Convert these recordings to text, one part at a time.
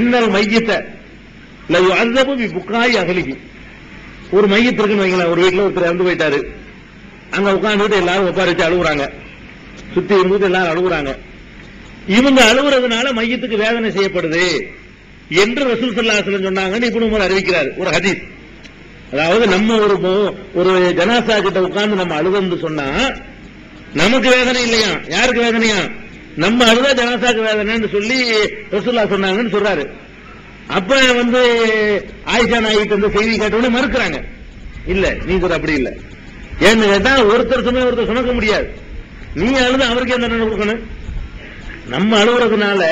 இன்னல் மையத்தை. அந்தபு புக்காய் அகலிக்கு. ஒரு மையத்து இருக்குன்னு வைங்களேன் ஒரு வீட்டில் ஒருத்தர் இறந்து போயிட்டாரு. அங்க உட்காந்துட்டு எல்லாரும் உட்கார வச்சு அழுகுறாங்க சுத்தி இருந்துட்டு எல்லாரும் அழுகுறாங்க இவங்க அழுகுறதுனால மையத்துக்கு வேதனை செய்யப்படுது என்று ரசூல் சல்லாஹலம் சொன்னாங்கன்னு இப்ப அறிவிக்கிறார். ஒரு ஹதீஸ். அதாவது நம்ம ஒரு ஒரு ஜனாசா கிட்ட உட்கார்ந்து நம்ம அழுதுன்னு சொன்னா நமக்கு வேதனை இல்லையா? யாருக்கு வேதனையா? நம்ம அழுதா ஜனாசாக்கு வேதனைன்னு சொல்லி ரசுல்லா சொன்னாங்கன்னு சொல்றாரு. அப்ப வந்து ஆயிஷா நாய்க்கு வந்து செய்தி கேட்டவொடனே மறுக்கிறாங்க. இல்ல நீ கூட அப்படி இல்ல. ஏன்னு கேட்டா ஒருத்தர் சொன்ன ஒருத்தர் சுணக்க முடியாது. நீ அழுது அவருக்கு என்ன கொடுக்கணும் நம்ம அழுகுறதுனால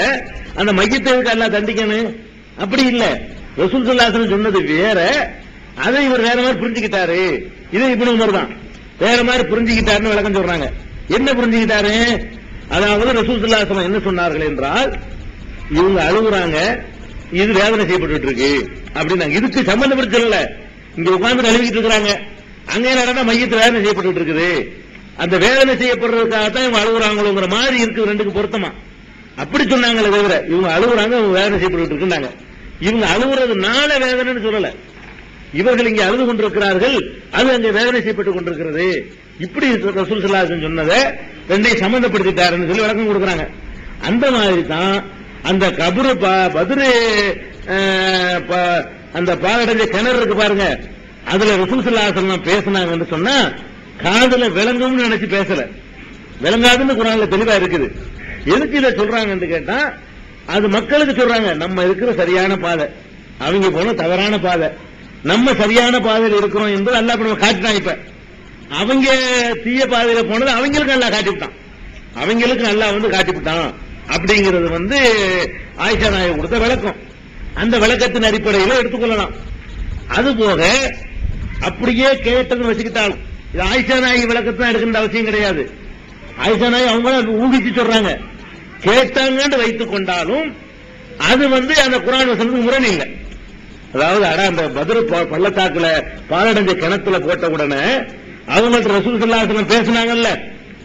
அந்த மையத்திற்கு எல்லாம் தண்டிக்கணும். அப்படி இல்ல. ரசூல் சுல்லாசன் சொன்னது வேற. அதை இவர் வேற மாதிரி புரிஞ்சுக்கிட்டாரு. இது இப்படி உமர் தான். வேற மாதிரி புரிஞ்சுக்கிட்டாருன்னு விளக்கம் சொல்றாங்க. என்ன புரிஞ்சுக்கிட்டாரு? அதாவது ரசூசுல்லா என்ன சொன்னார்கள் என்றால் இவங்க அழுகுறாங்க இது வேதனை செய்யப்பட்டு இருக்கு அப்படின்னாங்க இதுக்கு சம்பந்தப்பட்டு சொல்லல. இங்க உட்கார்ந்து அழுகிட்டு இருக்கிறாங்க. அங்க என்னடா மையத்தில் வேதனை செய்யப்பட்டு இருக்குது. அந்த வேதனை செய்யப்படுறதுக்காகத்தான் இவங்க அழுகுறாங்களோங்கிற மாதிரி இருக்கு ரெண்டுக்கு பொருத்தமா. அப்படி சொன்னாங்களே தவிர இவங்க அழுகுறாங்க இவங்க வேதனை செய்யப்பட்டு இருக்குன்னாங்க. இவங்க அழுகுறதுனால வேதனைன்னு சொல்லல. இவர்கள் இங்கே அழுது கொண்டிருக்கிறார்கள் அது அங்கே வேதனை செய்யப்பட்டுக் கொண்டிருக்கிறது. இப்படி ரசூல் சல்லாஹன் சொன்னதை ரெண்டையும் சம்பந்தப்படுத்திட்டாருன்னு சொல்லி விளக்கம் கொடுக்குறாங்க. அந்த மாதிரி தான் அந்த கபரு ப- அந்த பாலடைஞ்ச கிணறு இருக்கு பாருங்க. அதுல ரசூல் பேசினாங்கன்னு சொன்னா காதல விளங்கும்னு நினைச்சு பேசல. விளங்காதுன்னு குரான்ல தெளிவா இருக்குது. எதுக்கு இதை சொல்றாங்கன்னு கேட்டா அது மக்களுக்கு சொல்றாங்க நம்ம இருக்கிற சரியான பாதை. அவங்க போன தவறான பாதை. நம்ம சரியான பாதையில் இருக்கிறோம் என்பது அல்லா நம்ம காட்டிட்டான் இப்ப. அவங்க தீய பாதையில போனது அவங்களுக்கு நல்லா காட்டிவிட்டான். அவங்களுக்கு நல்லா வந்து காட்டிவிட்டான். அப்படிங்கிறது வந்து ஆயிஷா நாயகம் கொடுத்த விளக்கம். அந்த விளக்கத்தின் அடிப்படையில் எடுத்துக்கொள்ளலாம். அது போக அப்படியே கேட்டதுன்னு வச்சுக்கிட்டாலும் இது ஆயிஷா நாயகி விளக்கத்தை எடுக்கின்ற அவசியம் கிடையாது. ஆயிஷா நாயகி அவங்க ஊகிச்சு சொல்றாங்க. கேட்டாங்கன்னு வைத்துக் கொண்டாலும் அது வந்து அந்த குரான் வசனத்துக்கு முரண் இல்லை. அதாவது அட அந்த பதில் பள்ளத்தாக்குல பாலடைஞ்ச கிணத்துல போட்ட உடனே அவங்கள்ட்ட ரசூல் சல்லாசனம் பேசினாங்கல்ல.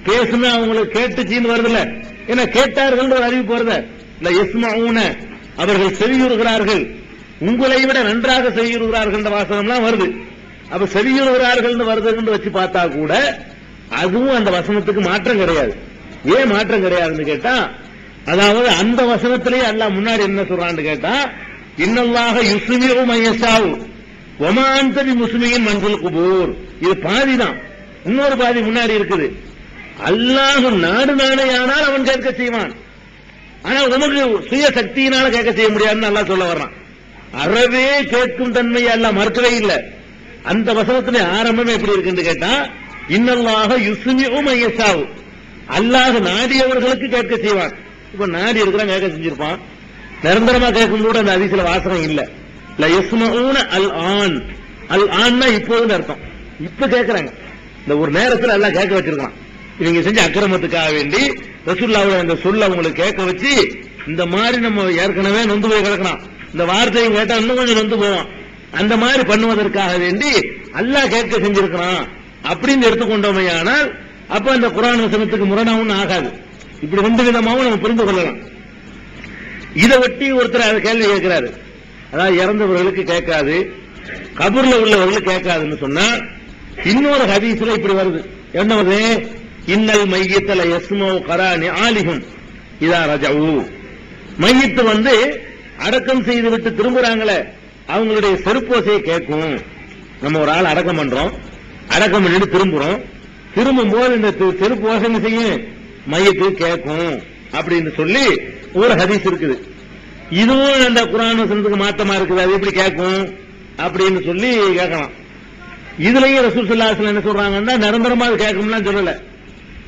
பேசுனா அவங்களுக்கு கேட்டுச்சின்னு வருதுல்ல. ஏன்னா கேட்டார்கள் ஒரு அறிவிப்பு வருத இல்ல எஸ்மாவுன அவர்கள் செவியுறுகிறார்கள். உங்களை விட நன்றாக செவியுறுகிறார்கள் என்ற வாசனம்லாம் வருது. அப்ப செவியுறுகிறார்கள் வருதுன்னு வச்சு பார்த்தா கூட அதுவும் அந்த வசனத்துக்கு மாற்றம் கிடையாது. ஏன் மாற்றம் கிடையாதுன்னு கேட்டா அதாவது அந்த வசனத்திலேயே அல்ல முன்னாடி என்ன சொல்றான்னு கேட்டா இன்னல்லாக மையசாவும் மையசாவு ஒமாந்தபி முஸ்லிமின் மஞ்சள் குபூர். இது பாதி தான் இன்னொரு பாதி முன்னாடி இருக்குது. அல்லாஹ் நாடு நாளையானால் அவன் கேட்க செய்வான். ஆனா உமக்கு சுய சக்தியினால கேட்க செய்ய முடியாதுன்னு நல்லா சொல்ல வர்றான். அறவே கேட்கும் தன்மையை எல்லாம் மறுக்கவே இல்லை. அந்த வசனத்துல ஆரம்பமே எப்படி இருக்குன்னு கேட்டா இன்னல்லாக யுசுமியும் மையசாவு அல்லாஹ் நாடியவர்களுக்கு கேட்க செய்வான். இப்ப நாடி இருக்கிறான் கேட்க செஞ்சிருப்பான். நிரந்தரமா கேட்கும் கூட அந்த அதிசல வாசனம் இல்லை. இல்ல அல் ஆன் அல் ஆன்னா இப்போதுன்னு அர்த்தம். இப்ப கேட்கறாங்க இந்த ஒரு நேரத்துல எல்லாம் கேட்க வச்சிருக்கான் இவங்க செஞ்ச அக்கிரமத்துக்காக வேண்டி ரசூல்லாவோட அந்த சொல்ல அவங்களுக்கு கேட்க வச்சு இந்த மாதிரி நம்ம ஏற்கனவே நொந்து போய் கிடக்கலாம் இந்த வார்த்தையை கேட்டா இன்னும் கொஞ்சம் நொந்து போவோம் அந்த மாதிரி பண்ணுவதற்காக வேண்டி அல்லாஹ் கேட்க செஞ்சிருக்கிறான் அப்படின்னு எடுத்துக்கொண்டோமே ஆனால் அப்ப அந்த குரான் வசனத்துக்கு முரணாவும் ஆகாது. இப்படி ரெண்டு விதமாவும் நம்ம புரிந்து கொள்ளலாம். இதை ஒட்டி ஒருத்தர் கேள்வி கேட்கிறாரு. அதாவது இறந்தவர்களுக்கு கேட்காது கபூர்ல உள்ளவர்களுக்கு கேட்காதுன்னு சொன்னா இன்னொரு ஹதீஸ்ல இப்படி வருது. என்ன வருது இன்னல் மையத்தல எஸ்மோ கரானி ஆலிகும் இதா ரஜவு மையத்து வந்து அடக்கம் செய்து விட்டு திரும்புறாங்களே அவங்களுடைய செருப்போசையை கேட்கும். நம்ம ஒரு ஆள் அடக்கம் பண்றோம். அடக்கம் பண்ணிட்டு திரும்புறோம். திரும்பும் போது இந்த செருப்பு என்ன செய்யும். மையத்துக்கு கேட்கும் அப்படின்னு சொல்லி ஒரு ஹதீஸ் இருக்குது. இதுவும் அந்த குரான் வசனத்துக்கு மாத்தமா இருக்குது அது எப்படி கேட்கும்? அப்படின்னு சொல்லி கேட்கலாம். இதுலயும் ரசூல் சொல்லாசன் என்ன சொல்றாங்கன்னா நிரந்தரமா அது கேட்கும்லாம் சொல்லல.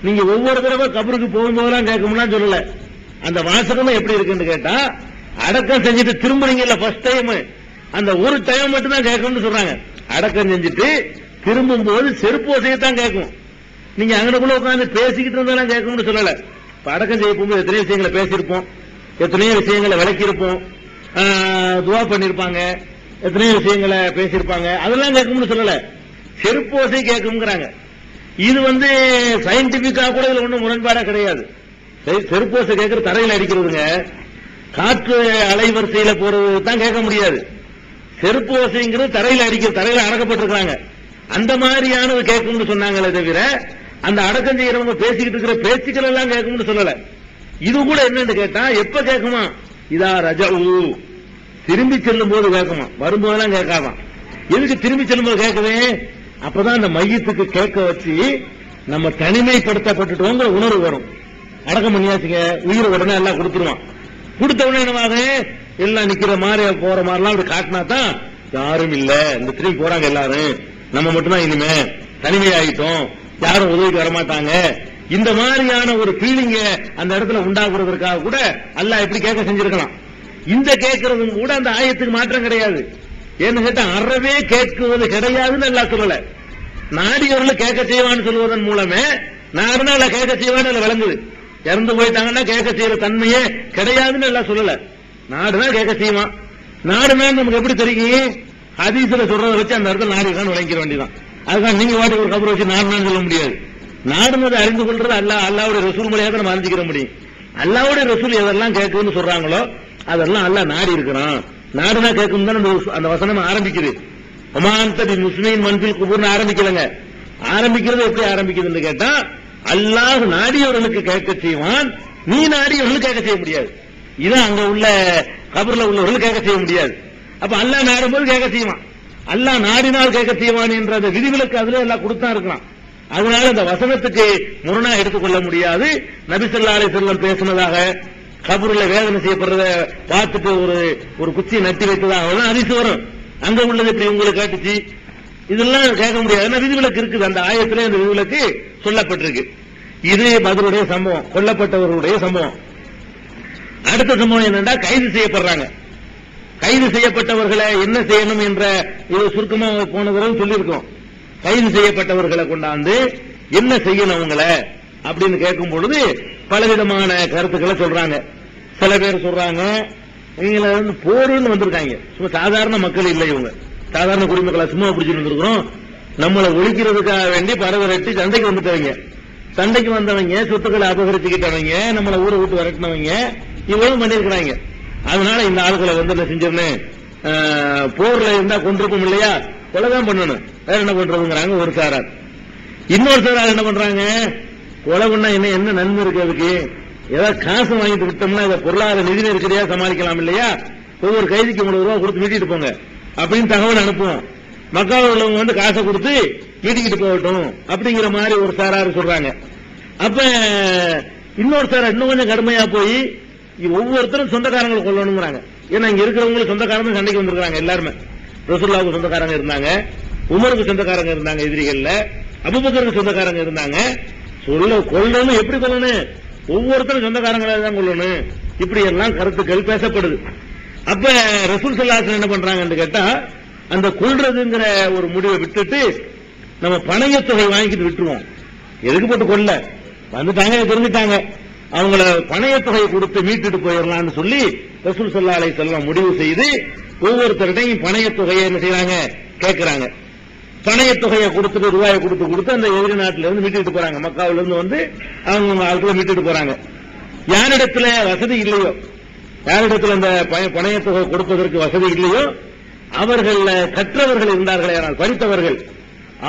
நீங்க ஒவ்வொரு தடவை கபருக்கு போகும்போதெல்லாம் கேட்கும்லாம் சொல்லல. அந்த வாசகமும் எப்படி இருக்குன்னு கேட்டா அடக்கம் செஞ்சுட்டு திரும்புறீங்கல்ல ஃபர்ஸ்ட் டைம் அந்த ஒரு டைம் மட்டும் தான் கேட்கும்னு சொல்றாங்க. அடக்கம் செஞ்சுட்டு திரும்பும் போது செருப்பு ஓசையத்தான் கேட்கும். நீங்க அங்கனக்குள்ள உட்காந்து பேசிக்கிட்டு இருந்தாலும் கேட்கும்னு சொல்லல. இப்ப அடக்கம் செய்ய போகும்போது எத்தனை விஷயங்களை பேசியிருப்போம். எத்தனையோ விஷயங்களை விளக்கியிருப்போம். துவா பண்ணிருப்பாங்க எத்தனையோ விஷயங்களை பேசியிருப்பாங்க. அதெல்லாம் கேட்கும்னு சொல்லல. செருப்போசை கேட்கும்ங்கிறாங்க இது வந்து சயின்டிபிக்கா கூட இதுல ஒன்றும் முரண்பாடா கிடையாது. செருப்போசை கேட்கற தரையில் அடிக்கிறதுங்க. காற்று அலைவரிசையில போறது தான் கேட்க முடியாது. செருப்பு ஓசைங்கிறது தரையில் அடிக்க தரையில் அடக்கப்பட்டிருக்காங்க அந்த மாதிரியானது கேட்கும்னு சொன்னாங்களே தவிர அந்த அடக்கம் செய்யறவங்க பேசிக்கிட்டு இருக்கிற பேச்சுக்கள் எல்லாம் கேட்கும்னு சொல்லலை. இது கூட என்னன்னு கேட்டா எப்ப கேட்குமா இதா ரஜவு. திரும்பி செல்லும் போது கேட்குமா வரும்போதெல்லாம் கேட்காதான். எதுக்கு திரும்பி செல்லும் போது கேட்கவே? அப்பதான் அந்த மையத்துக்கு கேட்க வச்சு நம்ம தனிமைப்படுத்தப்பட்டுட்டோங்கிற உணர்வு வரும். அடக்கம் பண்ணியாச்சுங்க உயிரை உடனே எல்லாம் கொடுத்துருவான். கொடுத்த உடனே என்னவாக எல்லாம் நிக்கிற மாதிரி போற மாதிரிலாம் அப்படி காட்டினா தான் யாரும் இல்ல. இந்த திரும்பி போறாங்க எல்லாரும். நம்ம மட்டும்தான் இனிமே. தனிமையாயிட்டோம். யாரும் உதவிக்கு வரமாட்டாங்க. இந்த மாதிரியான ஒரு ஃபீலிங்க அந்த இடத்துல உண்டாக்குறதற்காக கூட அல்லாஹ் இப்படி கேட்க செஞ்சிருக்கலாம். இந்த கேட்கறதும் கூட அந்த ஆயத்துக்கு மாற்றம் கிடையாது. ஏன்னு கேட்டா அறவே கேட்குவது கிடையாதுன்னு எல்லாம் சொல்லல. நாடியவர்கள் கேட்க செய்வான்னு சொல்வதன் மூலமே நாடுனா இல்ல கேட்க செய்வான்னு விளங்குது. இறந்து போயிட்டாங்கன்னா கேட்க செய்யற தன்மையே கிடையாதுன்னு எல்லாம் சொல்லல. நாடுனா கேட்க செய்வான். நாடுனா நமக்கு எப்படி தெரியும்? ஹதீஸ்ல சொல்றதை வச்சு அந்த இடத்துல நாடு இருக்கான்னு விளங்கிற வேண்டியதான் அதுதான் நீங்க வாட்டி ஒரு கபரை வச்சு நாடுனா சொல்ல முடியாது. நாடுனதை அறிந்து கொள்றது அல்லாஹ் அல்லாவுடைய ரசூல் மூலியாக நம்ம அறிஞ்சிக்கிற முடியும். அல்லாவுடைய ரசூல் எதெல்லாம் கேட்குன்னு சொல்றாங்களோ அதெல்லாம் அல்லாஹ் நாடி இருக்கிறான். நாடுனா கேட்கும் தான் அந்த வச- அந்த வசனம் ஆரம்பிக்குது. ஒமாந்தபி முஸ்லீம் மன்பில் குபூர்னு ஆரம்பிக்கலங்க. ஆரம்பிக்கிறது எப்படி ஆரம்பிக்குதுன்னு கேட்டா அல்லாஹ் நாடியவர்களுக்கு கேட்க செய்வான் நீ நாடியவர்களுக்கு கேட்க செய்ய முடியாது. இதான் அங்க உள்ள கபர்ல உள்ளவர்கள் கேட்க செய்ய முடியாது. அப்ப அல்லாஹ் நாடும்போது கேட்க செய்வான். அல்லாஹ் நாடினால் கேட்க செய்வான் என்ற அந்த விதிவிலக்கு அதுல எல்லாம் கொடுத்தா இருக்கலாம் அதனால அந்த வசனத்துக்கு முரணா எடுத்துக்கொள்ள முடியாது. நபிசல்லா அலி செல்லம் பேசினதாக கபூர்ல வேதனை செய்யப்படுறத பார்த்துட்டு ஒரு ஒரு குச்சியை நட்டி வைத்ததாக அதிசு வரும். அங்க உள்ளது இப்படி உங்களுக்கு கேட்டுச்சு. இதெல்லாம் கேட்க முடியாது. ஏன்னா விதிவிலக்கு இருக்குது. அந்த ஆயத்திலே அந்த விதிவிலக்கு சொல்லப்பட்டிருக்கு. இது பதிலுடைய சம்பவம் கொல்லப்பட்டவர்களுடைய சம்பவம். அடுத்த சம்பவம் என்னன்னா கைது செய்யப்படுறாங்க. கைது செய்யப்பட்டவர்களை என்ன செய்யணும் என்ற இது சுருக்கமா போன தடவை சொல்லியிருக்கோம். கைது செய்யப்பட்டவர்களை கொண்டாந்து என்ன செய்யணும் அவங்கள அப்படின்னு கேட்கும் பொழுது பலவிதமான கருத்துக்களை சொல்றாங்க. சில பேர் சொல்றாங்க இவங்களை வந்து போருன்னு வந்திருக்காங்க. சும்மா சாதாரண மக்கள் இல்லை இவங்க. சாதாரண குடிமக்களை சும்மா பிடிச்சிட்டு வந்திருக்கிறோம். நம்மளை ஒழிக்கிறதுக்காக வேண்டி பரவரட்டி சண்டைக்கு வந்துட்டவங்க. சண்டைக்கு வந்தவங்க சொத்துக்களை அபகரிச்சுக்கிட்டவங்க நம்மளை ஊரை விட்டு விரட்டினவங்க இவ்வளவு பண்ணிருக்கிறாங்க அதனால இந்த ஆளுகளை வந்து என்ன செஞ்சிருந்தேன் போர்ல இருந்தா கொண்டிருக்கும் இல்லையா? கொலைதான் பண்ணணும். வேற என்ன பண்றதுங்கிறாங்க ஒரு சாரார். இன்னொரு சாரார் என்ன பண்றாங்க? கொலை பண்ணா என்ன என்ன நன்மை இருக்கு அதுக்கு? ஏதாவது காசு வாங்கிட்டு விட்டோம்னா இதை பொருளாதார நிதி நெருக்கடியா சமாளிக்கலாம் இல்லையா? ஒவ்வொரு கைதிக்கு முன்னூறு ரூபா கொடுத்து மீட்டிட்டு போங்க. அப்படின்னு தகவல் அனுப்புவோம். மக்கள் உள்ளவங்க வந்து காசை கொடுத்து மீட்டிக்கிட்டு போகட்டும் அப்படிங்கிற மாதிரி ஒரு சாராரு சொல்றாங்க. அப்ப இன்னொரு சார் இன்னும் கொஞ்சம் கடுமையா போய் ஒவ்வொருத்தரும் சொந்தக்காரங்களை கொள்ளணுங்கிறாங்க ஏன்னா இங்க இருக்கிறவங்களுக்கு சொந்தக்காரங்க சண்டைக்கு வந்திருக்காங்க எல்லாருமே. ரசூல்லாவுக்கு சொந்தக்காரங்க இருந்தாங்க உமருக்கு சொந்தக்காரங்க இருந்தாங்க எதிரிகள்ல அபுபக்கருக்கு சொந்தக்காரங்க இருந்தாங்க. சொல்ல கொள்ளணும் எப்படி கொள்ளணும்? ஒவ்வொருத்தரும் சொந்தக்காரங்களா தான் கொள்ளணும். இப்படி எல்லாம் கருத்துக்கள் பேசப்படுது. அப்ப ரசூல் சல்லாசன் என்ன பண்றாங்கன்னு கேட்டா அந்த கொள்றதுங்கிற ஒரு முடிவை விட்டுட்டு நம்ம பணையத் தொகை வாங்கிட்டு விட்டுருவோம். எதுக்கு போட்டு கொள்ள வந்துட்டாங்க தெரிஞ்சுட்டாங்க அவங்கள பணையத் தொகையை கொடுத்து மீட்டுட்டு போயிடலாம்னு சொல்லி ரசூல் சல்லா அலை செல்லம் முடிவு செய்து ஒவ்வொருத்தருடையும் பணையத் தொகையை என்ன செய்யறாங்க கேட்கிறாங்க பணையத் தொகையை கொடுத்துட்டு ரூபாயை கொடுத்து கொடுத்து அந்த எதிரி நாட்டில இருந்து மீட்டுட்டு போறாங்க. மக்காவில இருந்து வந்து அவங்க ஆட்களை மீட்டுட்டு போறாங்க. யாரிடத்துல வசதி இல்லையோ யாரிடத்துல அந்த பணையத்தொகை தொகை கொடுப்பதற்கு வசதி இல்லையோ அவர்கள் கற்றவர்கள் இருந்தார்கள் யாரால் படித்தவர்கள்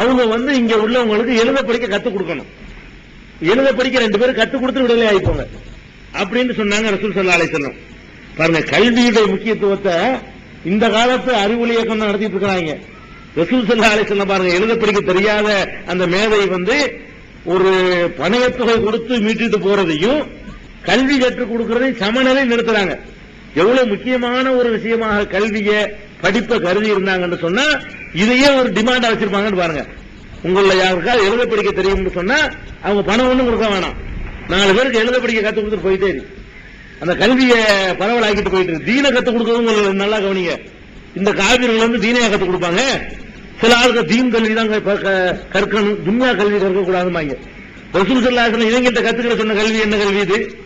அவங்க வந்து இங்க உள்ளவங்களுக்கு எழுத படிக்க கத்துக் கொடுக்கணும். எழுத படிக்க ரெண்டு பேரும் கத்துக் கொடுத்து விடுதலை ஆயிப்போங்க. அப்படின்னு சொன்னாங்க ரசூல் சல்லா அலைஹிஸ்ஸலாம் பாருங்க கல்வியுடைய முக்கியத்துவத்தை இந்த காலத்து அறிவொளி இயக்கம் தான் நடத்திட்டு இருக்கிறாங்க. ரசூல் சல்லா அலைஹிஸ்ஸலாம் பாருங்க எழுத படிக்க தெரியாத அந்த மேதை வந்து ஒரு பணையத்தொகை கொடுத்து மீட்டுட்டு போறதையும் கல்வி கற்றுக் கொடுக்கறதையும் சமநிலை நிறுத்துறாங்க. எவ்வளவு முக்கியமான ஒரு விஷயமாக கல்விய படிப்பை கருதி இருந்தாங்கன்னு சொன்னா இதையே ஒரு டிமாண்டா வச்சிருப்பாங்கன்னு பாருங்க. உங்கள யாருக்காவது எழுத படிக்க தெரியும்னு சொன்னா அவங்க பணம் ஒண்ணும் கொடுக்க வேணாம். நாலு பேருக்கு எழுத படிக்க கத்து கொடுத்துட்டு போயிட்டே இருக்கு. அந்த கல்வியை பரவலாக்கிட்டு போயிட்டு இருக்கு. தீன கத்து கொடுக்கவும் நல்லா கவனிங்க. இந்த காவிரிகள் வந்து தீனையா கத்து கொடுப்பாங்க. சில ஆளுக்கு தீன் கல்வி தான் க- கற்கணும். துன்யா கல்வி கற்க கூடாதுமாங்க ரசூல் சல்லாஹ் இவங்கிட்ட கத்துக்கிற சொன்ன கல்வி என்ன கல்வி இது?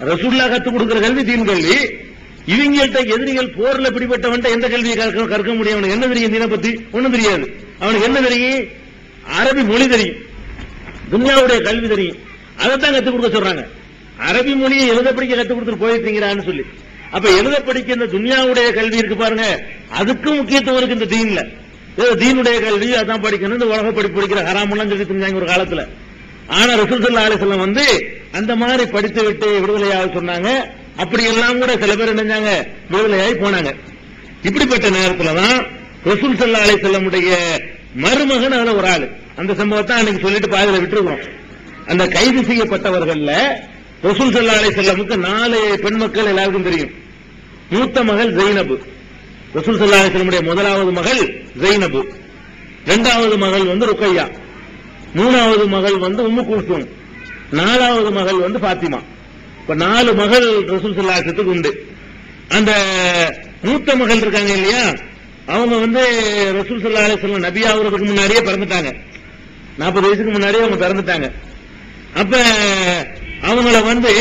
ரசூல்லா கத்து கொடுக்கிற கல்வி தீன் கல்வி. இவங்கள்ட்ட எதிரிகள் போர்ல பிடிபட்டவன்ட்ட எந்த கல்வியை கற்க கற்க முடியும்? அவனுக்கு என்ன தெரியும் தீனை பத்தி? ஒண்ணும் தெரியாது. அவனுக்கு என்ன தெரியும்? அரபி மொழி தெரியும். துன்யாவுடைய கல்வி தெரியும். அதைத்தான் கத்துக் கொடுக்க சொல்றாங்க. அரபி மொழியை எழுத படிக்க கத்துக் கொடுத்துட்டு போயிட்டீங்கிறான்னு சொல்லி. அப்ப எழுத படிக்க இந்த துன்யாவுடைய கல்வி இருக்கு பாருங்க. அதுக்கும் முக்கியத்துவம் இருக்கு இந்த தீன்ல. தீனுடைய கல்வி அதான் படிக்கணும். இந்த உலக படிப்பு படிக்கிற ஹராமெல்லாம் சொல்லி தெரிஞ்சாங்க ஒரு காலத்துல. ஆனா ரசூசல்லா ஸல்லல்லாஹு வந்து அந்த மாதிரி படித்து விட்டு விடுதலையாக சொன்னாங்க. அப்படி எல்லாம் கூட சில பேர் நினைஞ்சாங்க விடுதலையாகி போனாங்க. இப்படிப்பட்ட நேரத்துல தான் ரசூல் சல்லா அலைஹி வஸல்லமுடைய மருமகன் அதுல ஒரு ஆளு. அந்த சம்பவத்தை அன்னைக்கு சொல்லிட்டு பாதையில விட்டுருக்கோம். அந்த கைது செய்யப்பட்டவர்கள்ல ரசூல் சல்லா அலைஹி செல்லமுக்கு நாலு பெண் மக்கள் எல்லாருக்கும் தெரியும். மூத்த மகள் ஜெய்னபு. ரசூல் சல்லா அலைஹி செல்லமுடைய முதலாவது மகள் ஜெய்னபு. இரண்டாவது மகள் வந்து ருக்கையா. மூணாவது மகள் வந்து உம்மு குல்சூம் நாலாவது மகள் வந்து பாத்திமா இப்ப நாலு மகள் ரசூல் சல்லாசத்துக்கு உண்டு. அந்த மூத்த மகள் இருக்காங்க இல்லையா? அவங்க வந்து ரசூல் சல்லா செல்லம் நபி ஆகுறதுக்கு முன்னாடியே பிறந்துட்டாங்க. நாற்பது வயசுக்கு முன்னாடியே அவங்க பிறந்துட்டாங்க. அப்ப அவங்கள வந்து